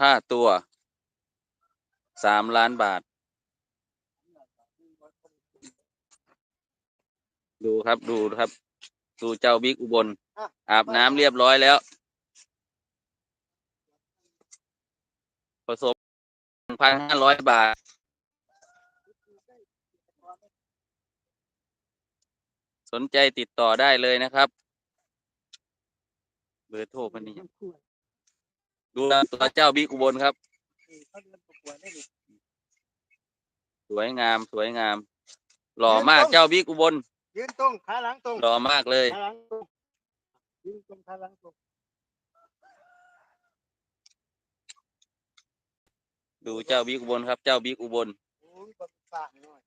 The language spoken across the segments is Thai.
ค่าตัวสามล้านบาท ดูครับดูครับ ดูเจ้าบิ๊กอุบล อาบน้ำเรียบร้อยแล้ว ผสมพันห้าร้อยบาท สนใจติดต่อได้เลยนะครับ เบอร์โทรมันนี้ ดูแลตัวเจ้าบิ๊กอุบลครับ สวยงามสวยงาม หล่อมากเจ้าบิ๊กอุบลยืนตรงขาหลังตรงหล่อมากเลยขาหลังตรงยืนตรงขาหลังตรงดูเจ้าบิ๊กอุบลครับ เจ้าบิ๊กอุบลโอ้ยบังฝากหน่อย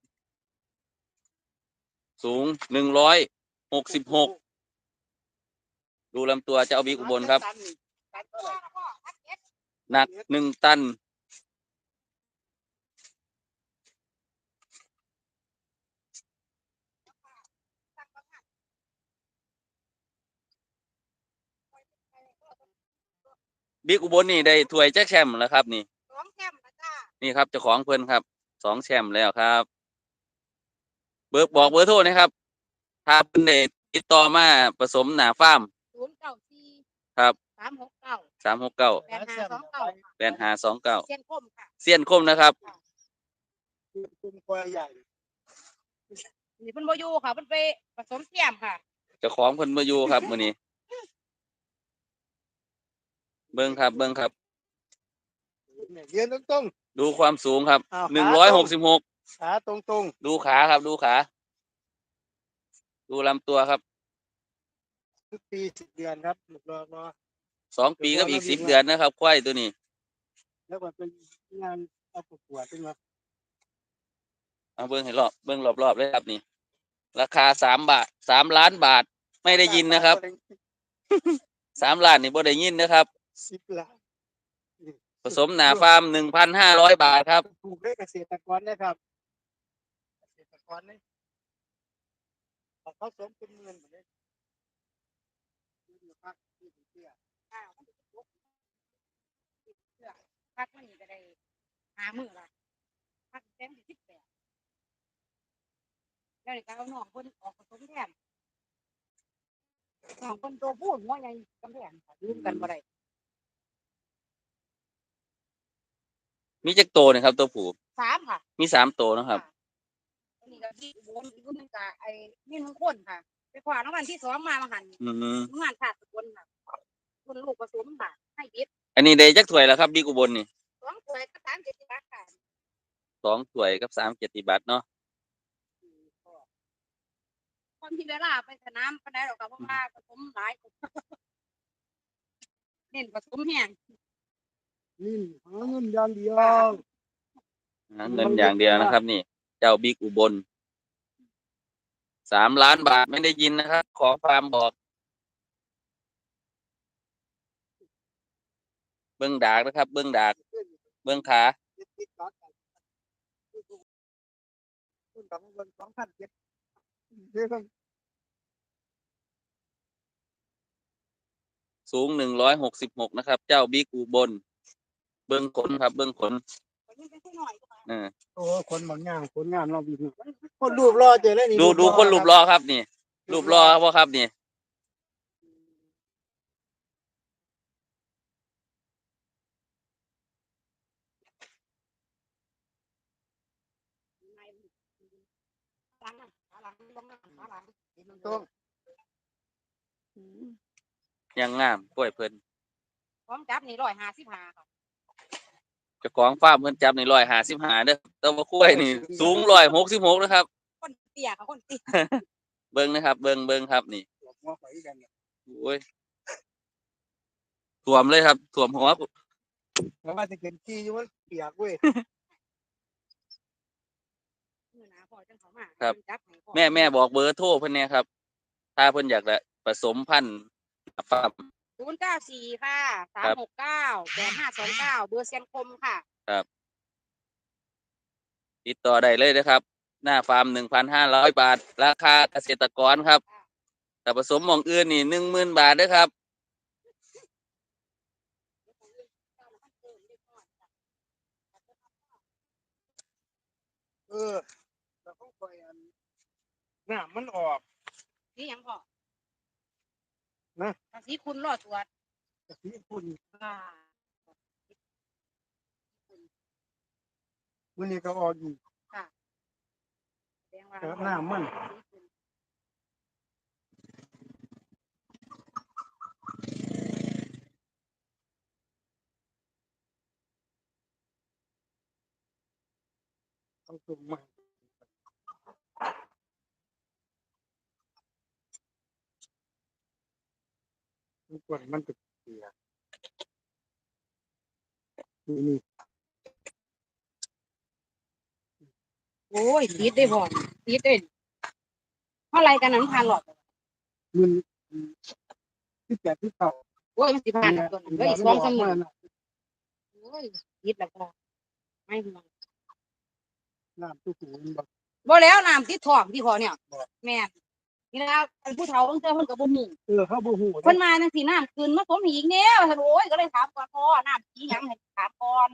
สูงหนึ่งร้อยหกสิบหกดูลำตัวเจ้าบิ๊กอุบลครับ หร่หนักหนึ่งตัน บิ๊กอุบลนี่ได้ถ้วยแจ็คแชมป์แล้วครับ นี่สองแคมป์นะจ้านี่ครับเจ้าของเพิ่นครับสองแชมป์แล้วครับ เบอร์บอกเบอร์โทรนะครับถ้าเพิ่นได้ติดต่อมาผสมหนาฟาร์มศูนย์เก้า สี่ครับสามหกเก้าสามหกเก้าแปดห้าสองเก้าแปดห้าสองเก้าเส้นคมค่ะเสี้ยนคมนะครับยืนตรงควายใหญ่นี่เพิ่นบ่อยู่ค่ะเพิ่นไปผสมเทียมค่ะเจ้าของเพิ่นมาอยู่ครับมื้อนี้ เบิ่งครับ เบิ่งครับเนี่ยยืนตรงตรงดูความสูงครับอ้าวหนึ่งร้อยหกสิบหกๆขาตรงตรงดูขาครับ ดูขา ดูลำตัวครับๆทุกปีสิบเดือนครับรอรอ สองปีกับอีกสิบเดือนนะครับควายตัวนี้ แล้วก็เป็นงานเอาประกวดขึ้นมาเอาเบิ้งให้รอบเบิ้งรอบๆเลยครับนี่ ราคาสามบาทสามล้านบาทไม่ได้ยินนะครับสามล้านนี่บ่ได้ยินนะครับสิบล้านผสมหนาฟาร์มหนึ่งพันห้าร้อยบาทครับปลูกได้เกษตรกรนะครับเกษตรกรนี่เอาเขาสมเป็นเงินหมดเลย พักที่เตี้ยอ้าวมันจะลุกเสื้อพักมันนี่ก็ได้หามือละพักเต็มที่สิบแปดแล้วนี่ก็เอาน้องเพิ่นออกผสมแทนน้องเพิ่นตัวพูดหัวใหญ่กำแพงค่ะลืมกันบ่ได้มีจักโตนะครับ ตัวผู้สามค่ะมีสามโตนะครับอันนี้ก็ที่อุบลอีกคนหนึงก็ไอ้นี่มึงคนค่ะ ไปคว้ารางวัลที่สองมามาหันอืมงานขาดสกุลค่ะ คนลูกผสมค่ะให้บิดอันนี้ได้จักถ้วยแล้วครับบิ๊กอุบลนี่สองถ้วยก็สามเจ็ดสิบบาทค่ะสองถ้วยกับสามเจ็ดสิบบาทเนาะคนที่เวลาไปสนามปานใดหรอกค่ะเพราะว่าผสมหลายคนเน้นผสมแห้งนี่หาเงินอย่างเดียวหาเงินอย่างเดียวนะครับ นี่ เจ้าบิ๊กอุบลสามล้านบาทไม่ได้ยินนะครับ ขอความบอก เบื้องดากนะครับ เบื้องดาก เบื้องขาติดต่อกันคุณสองเงินสองพันเจ็ดเรื่องสูงหนึ่งร้อยหกสิบหกนะครับ เจ้าบิ๊กอุบล เบื้องขนครับ เบื้องขนคนนี้เป็นผู้หน่อยก็มาเออโอ้คนบางอย่างคนงานเราบีบคนรูปรอเจอแล้วนี่ดูดูคนรูปรอครับนี่ รูปรอครับพ่อครับนี่ หลังขาหลังลงหน้าขาหลัง ตรงยังงามกล้วยเพิ่นพร้อมจับนี่ร้อยห้าสิบห้าค่ะเจ้าของฟาร์มเพิ่นจับในร้อยห้าสิบห้าเด้อแต่ว่ากล้วยนี่สูงร้อยหกสิบหกนะครับ คนเตี้ยค่ะคนเตี้ยเบิ้งนะครับ เบิ้งเบิ้งครับนี่หลบหัวไปกันเนี่ยโอ้ยถ่วมเลยครับถ่วมหัว แล้วว่าจะเกินขี้อยู่มันเปียกเว้ยมือหนา ครับแม่แม่บอกเบอร์โทรเพื่อนเนี่ยครับ ถ้าเพื่อนอยากจะผสมพันธุ์ฟาร์ม ศูนย์เก้าสี่ค่ะสามหกเก้าแปดห้าสองเก้าเบอร์เซียนคมค่ะ ติดต่อได้เลยนะครับ หน้าฟาร์มหนึ่งพันห้าร้อยบาท ราคาเกษตรกรครับแต่ผสมหมองอื่นนี่หนึ่งหมื่นบาทเด้วยครับ เออ แล้วเขาคอยอันน้ำมันออกสีหยังพ่อนะ ภาษีคุณรอดตรวจกะทิคุณอ่ามันนี่ก็ออกอยู่แสดงว่าเออหน้ามันต้องสูงมา มันกวนมันจะเสียนี่นี่โอ้ยติดได้บ่ติดได้เท่าไรกันนั้นพันหลอดมันที่แปดที่เก่าโอ้ยมันสิผ่านตัวนั้นเหลยอีกสองสามหมื่นโอ้ยติดแล้วก็ไม่ห่วงน้ำตู้สูงมันบอกบ่แล้วน้ำติดท้องที่พอเนี่ยบ่แม่ นนี่นะอันผู้เฒ่าเพิ่นเจอเพิ่นก็บ่ฮู้เออเขาบูหูเพิ่นมาจังซี่น้ำคืนมาสมอีกแน่ว่าซั่นโอ้ยก็เลยถามก่อนพ่อน้ำสีหยังให้ถามก่อน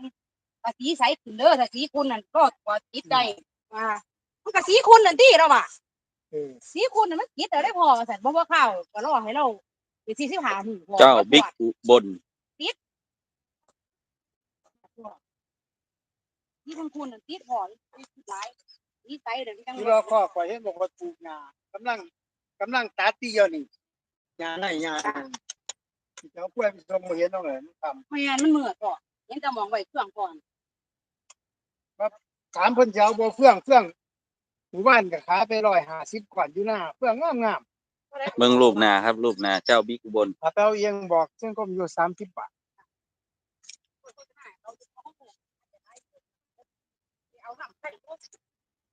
ถ้าสีใสขึ้นเด้อถ้าสีคุณนั่นก็กว่าติดได้ว่ามันก็สีคุณนั่นติเราว่าเออสีคุณน่ะมันติดเอาได้พอว่าซั่นบ่ว่าข้าวก็รอให้เราไป45มื้อพอเจ้าบิ๊กอุบลที่ทั้งคุณน่ะติดพอติดหลายสีใสเดี๋ยวนี้จังที่เราข้อคอยให้บอกว่าปลูกงากำลัง กำลังตัดตีเดียวนี่ยาไหนยาเจ้ากล้วยไปส่งมาเห็นเอาเลยมันทแม่นมันเหมือดก่อนยังจะมองไว้เครื่องก่อนำถามเพิ่นสิเจ้าบ่เฟื่องเฟื่องหมู่บ้านก็ขายไปร้อยห้าสิบกว่าอยู่หน้าเฟื่องงามงามเบิ่งรูปหน้าครับ รูปหน้าเจ้าบิ๊กอุบลๆถ้าไปเอาเองบอกซึ่งก็อยู่สามสิบบาทเอาทำใส่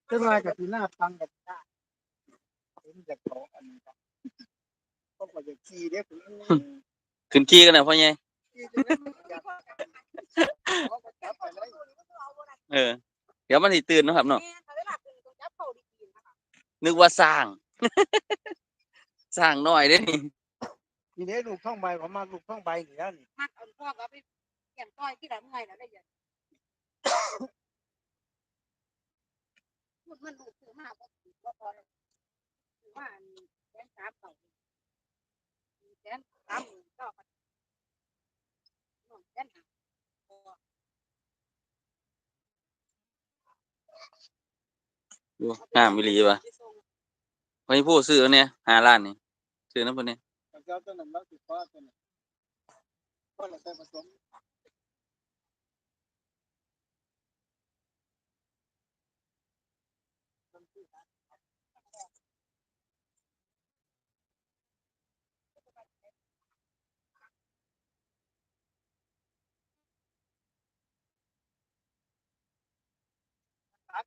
เจ้าว่ากับที่หน้าฟังกับได้ เห็นจากเขาอันนี้ครับก็ว่าจะขี่เด้อผมขึ้นขี้กันนะพ่อใหญ่ขี่จนนั้นมันอยากเอาไปจับไปเลยเออ เดี๋ยวมันสิตื่นเนาะครับเนาะแม่ถ้าเวลาตื่นต้องจับเข้าดีๆนะคะนึกว่าสร้าง สร้างน้อยเด้นี่ทีนี้ลูกท่องใบผมมาลูกท่องใบนี่แล้วนี่มักเอาพ่อก็ไปเกี่ยมต้อยที่ไหนเมื่อยแล้วได้ยังพูดมันลูกซื้อมาบ่ถือว่าพอแล้ว ซื้อมาแสนสามเก่าแสนสามหมื่นเก้าพันองแสนห้าดูงามอีหลีว่ะพ่อใหญ่ผู้ซื้อเนี่ยหาล้านนี่ซื้อน้ำเพิ่นเนี่ย แต่เจ้าตัวนั้นเราติดฟ้าตัวนั้น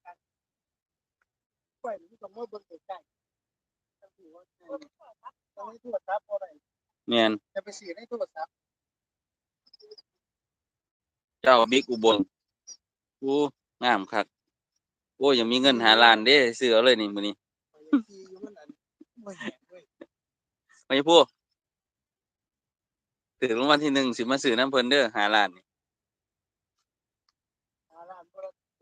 ก็เราใส่ผสมหากันกล้วยมันต้องมาเบิ่งใกล้ๆต้องถือว่าใช่ต้องให้โทรศัพท์บ่ได้แม่นจะไปสีในโทรศัพท์เจ้าบิ๊กอุบลโอ้งามคักโอ้ยังมีเงินหาล้านเด้ซื้อเอาเลยนี่มื้อนี้ข้อยยังขี่อยู่มันอันบ่แห้งเว้ยพ่อใหญ่ผู้ถึงรางวัลที่หนึ่งสิมาซื้อน้ำเพิ่นเด้อหาล้านนี่หาร้านบ่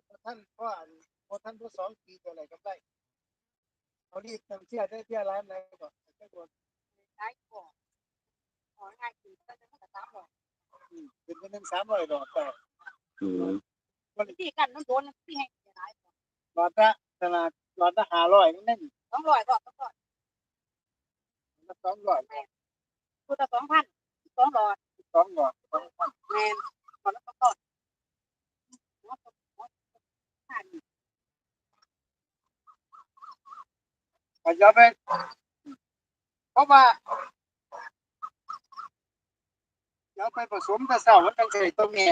บ่ทันเพราะอัน บ่ทันบ่สองปีตัวไหนก็ได้เขารีบนำเที่ยวได้เที่ยวร้านไหนก็จะโดนได้ก่อนของ่ายคือก็จะต้องตามบอกอืมเป็นเงิน300ดอกแต่อืมวิธีการนั้นโดนที่ให้ได้หลอดละตลาดหลอดละ500นั่นสองร้อยก็ต้องก่อนละ200ตัวละสองพันสองร้อย2หลอดแมนก่อนแล้วก็ก่อน ก็จะไปเพราะว่าเดี๋ยวไปผสมกับเสามันต้องใส่ตัวเม่